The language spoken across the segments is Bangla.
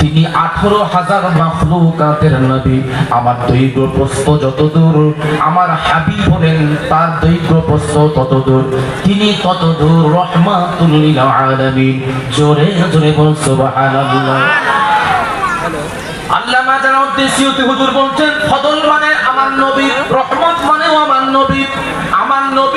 তিনি আঠারো হাজার মাখলুকাতের নবী। আমার দৈর্ঘ্য প্রস্থ যত দূর আমার হাবি হলেন তার দৈর্ঘ্য প্রস্থ তত দূর তিনি তত দূর রহমাতুল লিল আলামিন জোরে জোরে বল, সুবহানাল্লাহ। আল্লাহ মাজার উদ্দেশ্যে হুজুর বলছেন ফদল মানে আমার নবী রহমত।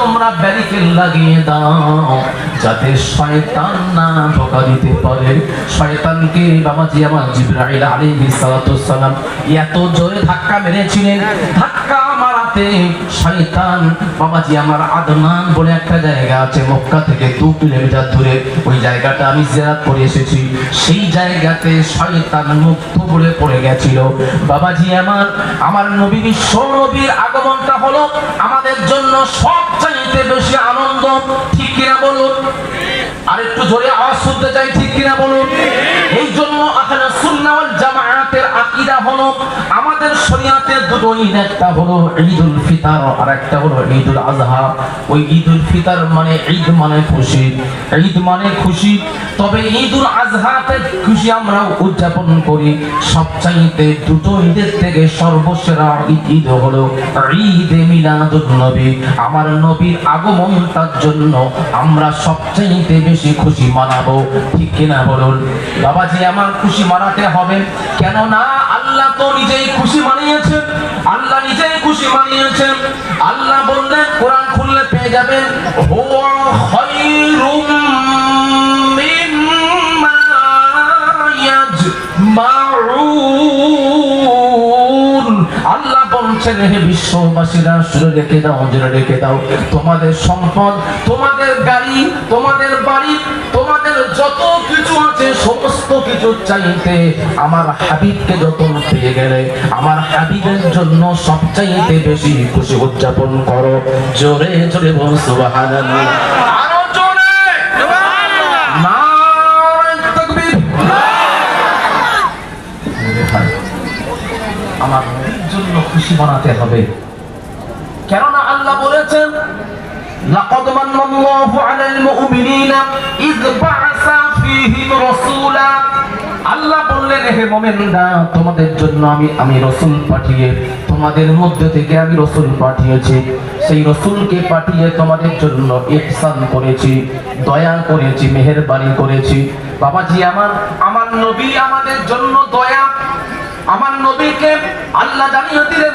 তোমরা ব্যারিকেড লাগিয়ে দাও, যাতে শয়তান না ধোকা দিতে পারে। শয়তানকে বাবাজি আমার জিব্রাইল সালাতু সালাম এত জোরে ধাক্কা মেরেছিলেন। ধাক্কা মারাতে শয়তান, বাবাজি আমার আদনান বলে একটা জায়গা আছে মক্কা থেকে দু কিলোমিটার দূরে। ওই জায়গাটা আমি জিয়ারত করে এসেছি। সেই জায়গাতে শয়তান মুক্ত করে পড়ে গেছিল। বাবাজি আমার আমার নবী, বিশ্ব নবীর আগমনটা হলো আমাদের জন্য সবচাইতে বেশি আনন্দ। ঠিক কিনা বলুন? আর একটু জোরে আওয়াজ শুনতে চাই, ঠিক কিনা বলুন? এই জন্য আহলে সুন্নাহ ওয়াল জামাআতের আকীদা হলো শরীয়তে দুটো ঈদ, একটা হলো ঈদুল ফিতর আর একটা হলো ঈদুল আযহা ওই ঈদুল ফিতর মানে ঈদ মানে খুশি। ঈদ মানে খুশি, তবে ঈদুল আযহাতে খুশি আমরা উদযাপন করি। সবচাইতে দুটো ঈদের থেকে সর্বসেরা ঈদ ঈদ হলো ঈদ মিলাদুন নবী। আমার নবীর আগমন তার জন্য আমরা সবচাইতে বেশি খুশি মানাবো। ঠিক কিনা বলুন? বাবাজি, আমার খুশি মানাতে হবে। কেন না আল্লাহ তো নিজেই খুশি মানিয়েছেন, আল্লাহ নিজেই খুশি মানিয়েছেন। আল্লাহ বললেন, কোরআন খুললে পেয়ে যাবেন বিশ্ববাসীরা শুনে রেখে দাও জেনে রেখে দাও। তোমাদের সম্পদ, তোমাদের গাড়ি, তোমাদের বাড়ি যত কিছু আছে, সমস্ত কিছু চাইতে আমার হাবিবকে যত পেয়ে গেলে, আমার হাবিবের জন্য সবচাইতে বেশি খুশি উদযাপন করো। জোরে জোরে আমার জন্য খুশি বানাতে হবে। কেননা আল্লাহ বলেছেন মান্নাল্লাহু আলাল মুমিনিনা বললেন হে মুমিনরা, তোমাদের জন্য আমি আমি রাসূল পাঠিয়ে, তোমাদের মধ্যে থেকে আমি রাসূল পাঠিয়েছি। সেই রাসূলকে পাঠিয়ে তোমাদের জন্য ইহসান করেছি, দয়া করেছি, মেহেরবানি করেছি। বাবাজি, আমার আমার নবী আমাদের জন্য দয়া। আমার নবীকে আল্লাহ জানিয়ে দিলেন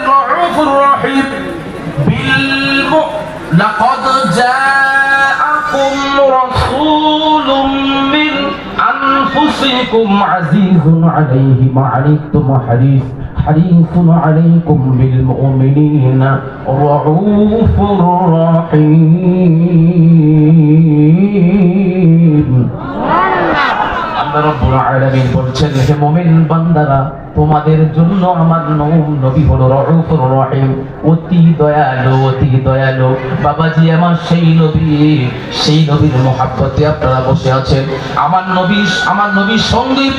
রহিম, বিল লাকাদ জাআকুম يوصيكم عزيز عليه ما عليكم حريص حريص عليكم بالمؤمنين رعوف رحيم. তোমাদের জন্য আমার নবী নবী হলো অতি দয়ালু অতি দয়ালু। বাবাজি, আমার সেই নবী, সেই নবীর মহাব্বতে আপনারা বসে আছেন। আমার নবী, আমার নবীর সঙ্গী,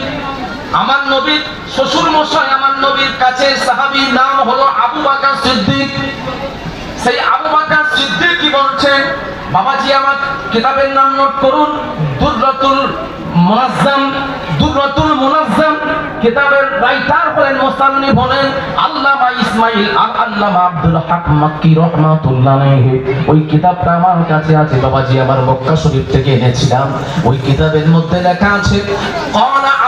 আমার নবীর শ্বশুর মশাই আমার নবীর কাছে সাহাবীর নাম হলো আবু বকর সিদ্দিক। সেই আবু বকর বলছেন, বাবাজি আমার কিতাবের নাম নোট করুন, দুর্রতুল দুর্রতুল কিতাবের রাইটার হলেন বলেন ইসমাইল আর আব্দুল মাক্কি রহমাতুল্লাহ ওই কিতাবটা আমার কাছে আছে, বাবাজি আমার মক্কা শরীফ থেকে এনেছিলাম। ওই কিতাবের মধ্যে লেখা আছে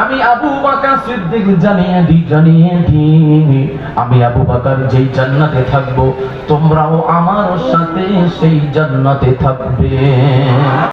আমি আবু বাকার জানিয়ে দিই জানিয়ে দিই আমি আবু বাকার যেই জান্নাতে থাকব, তোমরাও আমার সাথে সেই জান্নাতে থাকবে।